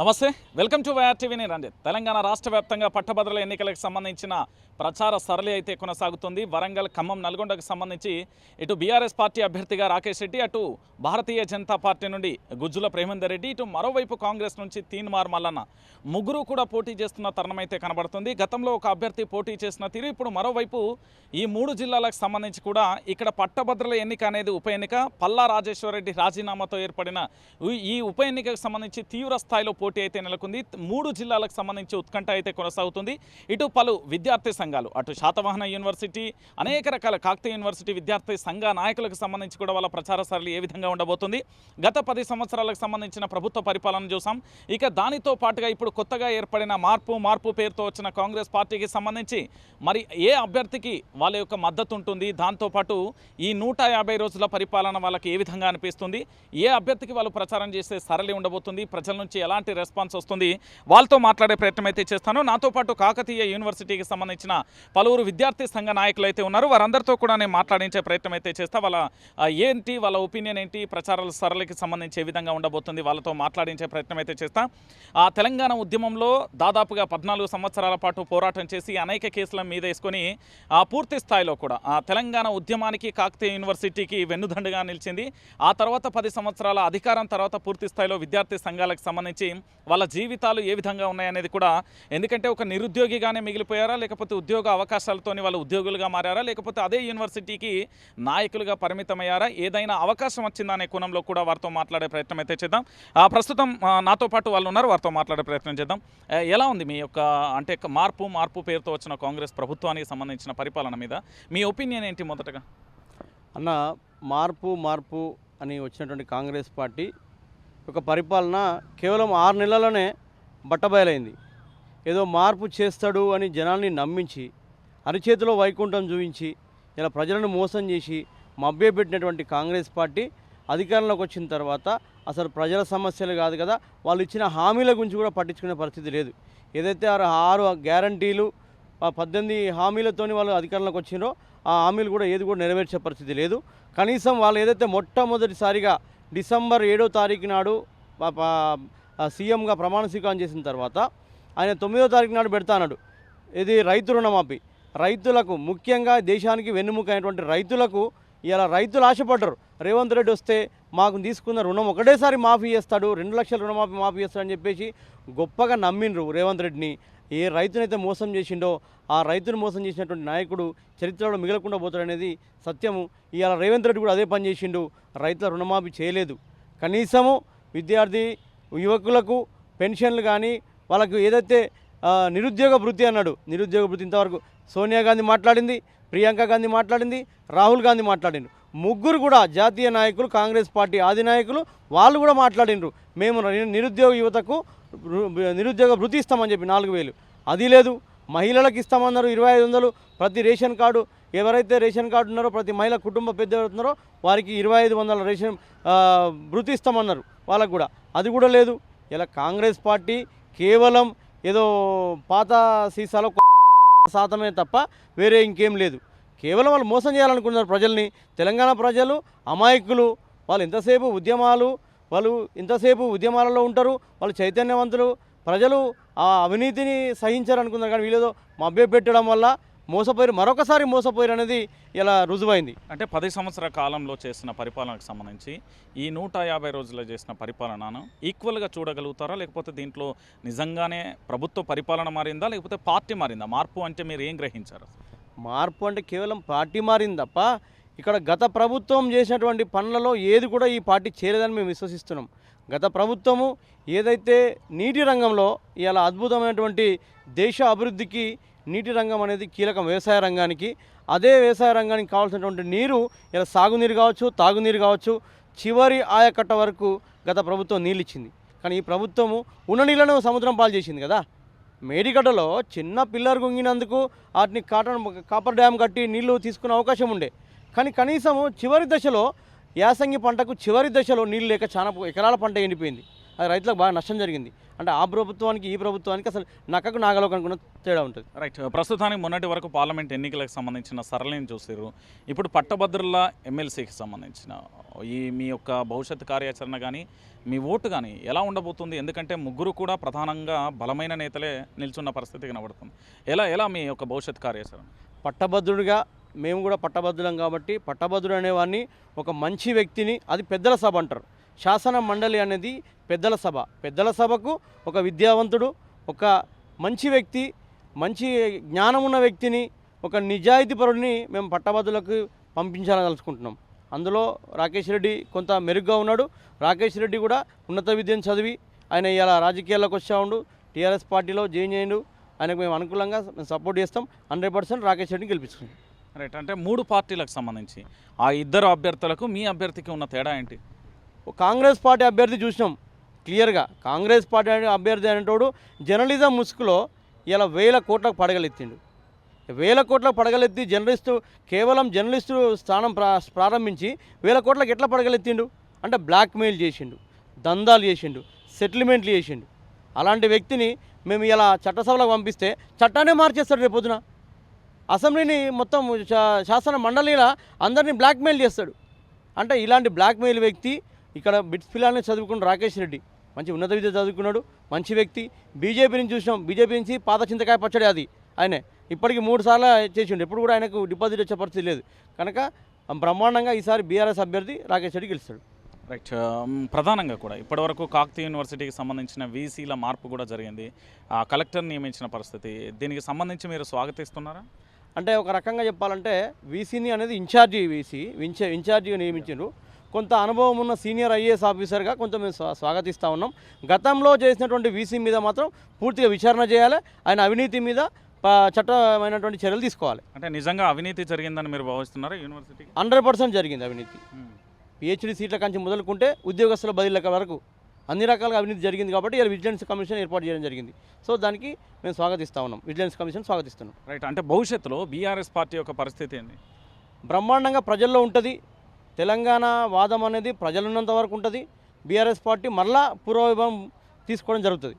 నమస్తే welcome to YR TV నేను రంజిత్. తెలంగాణ రాష్ట్ర వ్యాప్తంగా పట్టభద్రుల ఎన్నికలకు సంబంధించిన ప్రచార సరళి అయితే కొనసాగుతుంది. వరంగల్ ఖమ్మం నల్గొండకు సంబంధించి ఇటు బీఆర్ఎస్ పార్టీ అభ్యర్థిగా రాకేష్ రెడ్డి అటు భారతీయ జనతా పార్టీ నుండి గుజ్జుల ప్రేమేందర్ రెడ్డి ఇటు మరోవైపు కాంగ్రెస్ నుంచి తీన్మార్ మల్లన్న ముగ్గురు కూడా పోటీ చేస్తున్న తరుణం అయితే కనబడుతుంది. గతంలో ఒక అభ్యర్థి పోటీ చేసిన తీరు ఇప్పుడు మరోవైపు ఈ మూడు జిల్లాలకు సంబంధించి కూడా ఇక్కడ పట్టభద్రుల ఎన్నిక అనేది ఉప ఎన్నిక. పల్లా రాజేశ్వరరెడ్డి రాజీనామాతో ఏర్పడిన ఈ- ఉప ఎన్నికకు సంబంధించి తీవ్ర స్థాయిలో పోటీ అయితే నెలకొంది. మూడు జిల్లాలకు సంబంధించి ఉత్కంఠ అయితే కొనసాగుతుంది. ఇటు పలు విద్యార్థి సంఘాలు అటు శాతవాహన యూనివర్సిటీ అనేక రకాల కాకతీయ యూనివర్సిటీ విద్యార్థి సంఘ నాయకులకు సంబంధించి కూడా వాళ్ళ ప్రచార సరళి ఏ విధంగా ఉండబోతుంది. గత పది సంవత్సరాలకు సంబంధించిన ప్రభుత్వ పరిపాలన చూసాం. ఇక దానితో పాటుగా ఇప్పుడు కొత్తగా ఏర్పడిన మార్పు మార్పు పేరుతో వచ్చిన కాంగ్రెస్ పార్టీకి సంబంధించి మరి ఏ అభ్యర్థికి వాళ్ళ యొక్క మద్దతు ఉంటుంది? దాంతోపాటు ఈ నూట యాభై రోజుల పరిపాలన వాళ్ళకి ఏ విధంగా అనిపిస్తుంది? ఏ అభ్యర్థికి వాళ్ళు ప్రచారం చేసే సరళి ఉండబోతుంది? ప్రజల నుంచి ఎలాంటి రెస్పాన్స్ వస్తుంది? వాళ్ళతో మాట్లాడే ప్రయత్నం అయితే చేస్తాను. నాతో పాటు కాకతీయ యూనివర్సిటీకి సంబంధించిన పలువురు విద్యార్థి సంఘ నాయకులు అయితే ఉన్నారు. వారందరితో కూడా నేను మాట్లాడించే ప్రయత్నం అయితే చేస్తా. వాళ్ళ ఏంటి వాళ్ళ ఒపీనియన్ ఏంటి ప్రచారాల సరళికి సంబంధించి ఏ విధంగా ఉండబోతుంది వాళ్ళతో మాట్లాడించే ప్రయత్నం అయితే చేస్తా. ఆ తెలంగాణ ఉద్యమంలో దాదాపుగా పద్నాలుగు సంవత్సరాల పాటు పోరాటం చేసి అనేక కేసుల మీద వేసుకొని ఆ పూర్తి స్థాయిలో కూడా ఆ తెలంగాణ ఉద్యమానికి కాకతీయ యూనివర్సిటీకి వెన్నుదండుగా నిలిచింది. ఆ తర్వాత పది సంవత్సరాల అధికారం తర్వాత పూర్తి స్థాయిలో విద్యార్థి సంఘాలకు సంబంధించి వాళ్ళ జీవితాలు ఏ విధంగా ఉన్నాయనేది కూడా ఎందుకంటే ఒక నిరుద్యోగిగానే మిగిలిపోయారా లేకపోతే ఉద్యోగ అవకాశాలతోని వాళ్ళు ఉద్యోగులుగా మారారా లేకపోతే అదే యూనివర్సిటీకి నాయకులుగా పరిమితమయ్యారా ఏదైనా అవకాశం వచ్చిందా అనే కోణంలో కూడా వారితో మాట్లాడే ప్రయత్నం అయితే చేద్దాం. ప్రస్తుతం నాతో పాటు వాళ్ళు ఉన్నారు వారితో మాట్లాడే ప్రయత్నం చేద్దాం. ఎలా ఉంది మీ యొక్క అంటే మార్పు మార్పు పేరుతో వచ్చిన కాంగ్రెస్ ప్రభుత్వానికి సంబంధించిన పరిపాలన మీద? మీ ఒపీనియన్ ఏంటి మొదటగా? అన్న మార్పు మార్పు అని వచ్చినటువంటి కాంగ్రెస్ పార్టీ ఒక పరిపాలన కేవలం ఆరు నెలల్లోనే బట్టబయలైంది. ఏదో మార్పు చేస్తాడు అని జనాల్ని నమ్మించి అరిచేతిలో వైకుంఠం చూపించి ఇలా ప్రజలను మోసం చేసి మభ్యపెట్టినటువంటి కాంగ్రెస్ పార్టీ అధికారంలోకి వచ్చిన తర్వాత అసలు ప్రజల సమస్యలు కాదు కదా వాళ్ళు ఇచ్చిన హామీల గురించి కూడా పట్టించుకునే పరిస్థితి లేదు. ఏదైతే ఆరు ఆరు గ్యారంటీలు పద్దెనిమిది హామీలతోని వాళ్ళు అధికారంలోకి వచ్చిండ్రో ఆ హామీలు కూడా ఏది కూడా నెరవేర్చే పరిస్థితి లేదు. కనీసం వాళ్ళు ఏదైతే మొట్టమొదటిసారిగా డిసెంబర్ ఏడో తారీఖు నాడు సీఎంగా ప్రమాణ స్వీకారం చేసిన తర్వాత ఆయన తొమ్మిదో తారీఖు నాడు పెడతా అన్నాడు ఇది రైతు రుణమాఫీ. రైతులకు ముఖ్యంగా దేశానికి వెన్నుముక అయినటువంటి రైతులకు ఇలా రైతులు ఆశపడ్డరు. రేవంత్ రెడ్డి వస్తే మాకు తీసుకున్న రుణం ఒకటేసారి మాఫీ చేస్తాడు రెండు లక్షల రుణమాఫీ మాఫీ చేస్తాడని చెప్పేసి గొప్పగా నమ్మిండ్రు రేవంత్ రెడ్డిని. ఏ రైతునైతే మోసం చేసిండో ఆ రైతును మోసం చేసినటువంటి నాయకుడు చరిత్రలో మిగలకుండా పోతాడనేది సత్యము. ఇవాళ రేవంత్ రెడ్డి కూడా అదే పని చేసిండు. రైతుల రుణమాఫీ చేయలేదు. కనీసము విద్యార్థి యువకులకు పెన్షన్లు కానీ వాళ్ళకు ఏదైతే నిరుద్యోగ వృత్తి అన్నాడు. నిరుద్యోగ వృత్తి ఇంతవరకు సోనియా గాంధీ మాట్లాడింది ప్రియాంక గాంధీ మాట్లాడింది రాహుల్ గాంధీ మాట్లాడిండు. ముగ్గురు కూడా జాతీయ నాయకులు కాంగ్రెస్ పార్టీ ఆది నాయకులు వాళ్ళు కూడా మాట్లాడిండ్రు మేము నిరుద్యోగ యువతకు నిరుద్యోగ భృతి ఇస్తామని చెప్పి నాలుగు వేలు. అది లేదు. మహిళలకు ఇస్తామన్నారు ఇరవై ఐదు వందలు. ప్రతి రేషన్ కార్డు ఎవరైతే రేషన్ కార్డు ఉన్నారో ప్రతి మహిళ కుటుంబ పెద్ద ఎవరున్నారో వారికి ఇరవై ఐదు వందల రేషన్ భృతి ఇస్తామన్నారు వాళ్ళకు కూడా. అది కూడా లేదు. ఇలా కాంగ్రెస్ పార్టీ కేవలం ఏదో పాత సీసాలో శాతమే తప్ప వేరే ఇంకేం లేదు. కేవలం వాళ్ళు మోసం చేయాలనుకున్నారు ప్రజల్ని. తెలంగాణ ప్రజలు అమాయకులు వాళ్ళు ఇంతసేపు ఉద్యమాలు వాళ్ళు ఇంతసేపు ఉద్యమాలలో ఉంటారు వాళ్ళు చైతన్యవంతులు. ప్రజలు ఆ అవినీతిని సహించారనుకున్నారు కానీ వీళ్ళేదో మభ్య పెట్టడం వల్ల మోసపోయారు. మరొకసారి మోసపోయారు అనేది ఇలా రుజువైంది. అంటే పది సంవత్సరాల కాలంలో చేసిన పరిపాలనకు సంబంధించి ఈ నూట యాభై రోజుల్లో చేసిన పరిపాలనను ఈక్వల్గా చూడగలుగుతారా? లేకపోతే దీంట్లో నిజంగానే ప్రభుత్వ పరిపాలన మారిందా? లేకపోతే పార్టీ మారిందా? మార్పు అంటే మీరు ఏం గ్రహించారు? మార్పు అంటే కేవలం పార్టీ మారింది తప్ప ఇక్కడ గత ప్రభుత్వం చేసినటువంటి పనులలో ఏది కూడా ఈ పార్టీ చేయలేదని మేము విశ్వసిస్తున్నాం. గత ప్రభుత్వము ఏదైతే నీటి రంగంలో ఇలా అద్భుతమైనటువంటి దేశ అభివృద్ధికి నీటి రంగం అనేది కీలకం వ్యవసాయ రంగానికి అదే వ్యవసాయ రంగానికి కావాల్సినటువంటి నీరు ఇలా సాగునీరు కావచ్చు తాగునీరు కావచ్చు చివరి ఆయకట్ట వరకు గత ప్రభుత్వం నీళ్ళు ఇచ్చింది. కానీ ఈ ప్రభుత్వము ఉన్న నీళ్ళను సముద్రం పాలు చేసింది కదా. మేడిగడ్డలో చిన్న పిల్లర్ గుంగినందుకు వాటిని కాటన్ కాపర్ డ్యామ్ కట్టి నీళ్ళు తీసుకునే అవకాశం ఉండే. కానీ కనీసం చివరి దశలో యాసంగి పంటకు చివరి దశలో నీళ్ళు లేక చాలా ఎకరాల పంట ఎండిపోయింది. అది రైతులకు బాగా నష్టం జరిగింది. అంటే ఆ ప్రభుత్వానికి ఈ ప్రభుత్వానికి అసలు నక్కకు నాగలోకి అనుకున్న తేడా ఉంటుంది. రైట్ ప్రస్తుతానికి మొన్నటి వరకు పార్లమెంట్ ఎన్నికలకు సంబంధించిన సరళిని చూసారు ఇప్పుడు పట్టభద్రుల ఎమ్మెల్సీకి సంబంధించిన ఈ మీ యొక్క భవిష్యత్ కార్యాచరణ కానీ మీ ఓటు కానీ ఎలా ఉండబోతుంది? ఎందుకంటే ముగ్గురు కూడా ప్రధానంగా బలమైన నేతలే నిల్చున్న పరిస్థితి కనబడుతుంది. ఎలా ఎలా మీ యొక్క భవిష్యత్ కార్యాచరణ? పట్టభద్రుడిగా మేము కూడా పట్టభద్రులం కాబట్టి పట్టభద్రుడు అనేవాడిని ఒక మంచి వ్యక్తిని అది పెద్దల సభ అంటారు. శాసన మండలి అనేది పెద్దల సభ. పెద్దల సభకు ఒక విద్యావంతుడు ఒక మంచి వ్యక్తి మంచి జ్ఞానం ఉన్న వ్యక్తిని ఒక నిజాయితీపరుడిని మేము పట్టభద్రులకు పంపించాలని తలుచుకుంటున్నాం అందులో రాకేష్ రెడ్డి కొంత మెరుగ్గా ఉన్నాడు. రాకేష్ రెడ్డి కూడా ఉన్నత విద్యను చదివి ఆయన ఇలా రాజకీయాల్లోకి వచ్చా ఉండు టీఆర్ఎస్ పార్టీలో జాయిన్ చేయండు. ఆయనకు మేము అనుకూలంగా మేము సపోర్ట్ చేస్తాం. హండ్రెడ్ పర్సెంట్ రాకేష్ రెడ్డిని గెలిపించుకుంటాం. రైట్. అంటే మూడు పార్టీలకు సంబంధించి ఆ ఇద్దరు అభ్యర్థులకు మీ అభ్యర్థికి ఉన్న తేడా ఏంటి? కాంగ్రెస్ పార్టీ అభ్యర్థి చూసినాం క్లియర్గా. కాంగ్రెస్ పార్టీ అభ్యర్థి అనేటోడు జర్నలిజం ముసుగులో ఇలా వేల కోట్లకు పడగలెత్తిండు. వేల కోట్లకు పడగలెత్తి జర్నలిస్టు కేవలం జర్నలిస్టు స్థానం ప్రా ప్రారంభించి వేల కోట్లకు ఎట్లా పడగలెత్తిండు? అంటే బ్లాక్మెయిల్ చేసిండు దందాలు చేసిండు సెటిల్మెంట్లు చేసిండు. అలాంటి వ్యక్తిని మేము ఇలా చట్టసభలకు పంపిస్తే చట్టాన్ని మార్చేస్తాడు రేపు పొద్దున. అసెంబ్లీని మొత్తం శాసన మండలిలా అందరినీ బ్లాక్మెయిల్ చేస్తాడు. అంటే ఇలాంటి బ్లాక్మెయిల్ వ్యక్తి ఇక్కడ బిట్స్ పిల్లల్ని చదువుకున్న రాకేష్ రెడ్డి. మంచి ఉన్నత విద్య చదువుకున్నాడు. మంచి వ్యక్తి. బీజేపీ నుంచి చూసినాం. బీజేపీ నుంచి పాత చింతకాయ పచ్చడి అది. ఆయనే. ఇప్పటికి మూడు సార్లు చేసిండు. ఎప్పుడు కూడా ఆయనకు డిపాజిట్ వచ్చే పరిస్థితి లేదు. కనుక బ్రహ్మాండంగా ఈసారి బీఆర్ఎస్ అభ్యర్థి రాకేష్ రెడ్డి గెలుస్తాడు. రైట్. ప్రధానంగా కూడా ఇప్పటివరకు కాకతీయ యూనివర్సిటీకి సంబంధించిన వీసీల మార్పు కూడా జరిగింది. ఆ కలెక్టర్ నియమించిన పరిస్థితి. దీనికి సంబంధించి మీరు స్వాగతిస్తున్నారా? అంటే ఒక రకంగా చెప్పాలంటే వీసీని అనేది ఇన్ఛార్జి వీసీ. ఇన్ఛా ఇన్ఛార్జిగా నియమించారు కొంత అనుభవం ఉన్న సీనియర్ ఐఏఎస్ ఆఫీసర్గా కొంచెం మేము స్వా- స్వాగతిస్తూ ఉన్నాం. గతంలో చేసినటువంటి వీసీ మీద మాత్రం పూర్తిగా విచారణ చేయాలి. ఆయన అవినీతి మీద చట్టమైనటువంటి చర్యలు తీసుకోవాలి. అంటే నిజంగా అవినీతి జరిగిందని మీరు భావిస్తున్నారా యూనివర్సిటీకి హండ్రెడ్ పర్సెంట్ జరిగింది అవినీతి. పిహెచ్డి సీట్ల కంచి మొదలుకుంటే ఉద్యోగస్తుల బదిలీల వరకు అన్ని రకాలుగా అవినీతి జరిగింది కాబట్టి ఇలా విజిలెన్స్ కమిషన్ ఏర్పాటు చేయడం జరిగింది. సో దానికి మేము స్వాగతిస్తూ ఉన్నాం. విజిలెన్స్ కమిషన్ స్వాగతిస్తున్నాం. రైట్. అంటే భవిష్యత్తులో బీఆర్ఎస్ పార్టీ యొక్క పరిస్థితి ఏంది? బ్రహ్మాండంగా ప్రజల్లో ఉంటుంది. తెలంగాణ వాదం అనేది ప్రజలున్నంత వరకు ఉంటుంది. బీఆర్ఎస్ పార్టీ మరలా పూర్వవైభవం తీసుకోవడం జరుగుతుంది.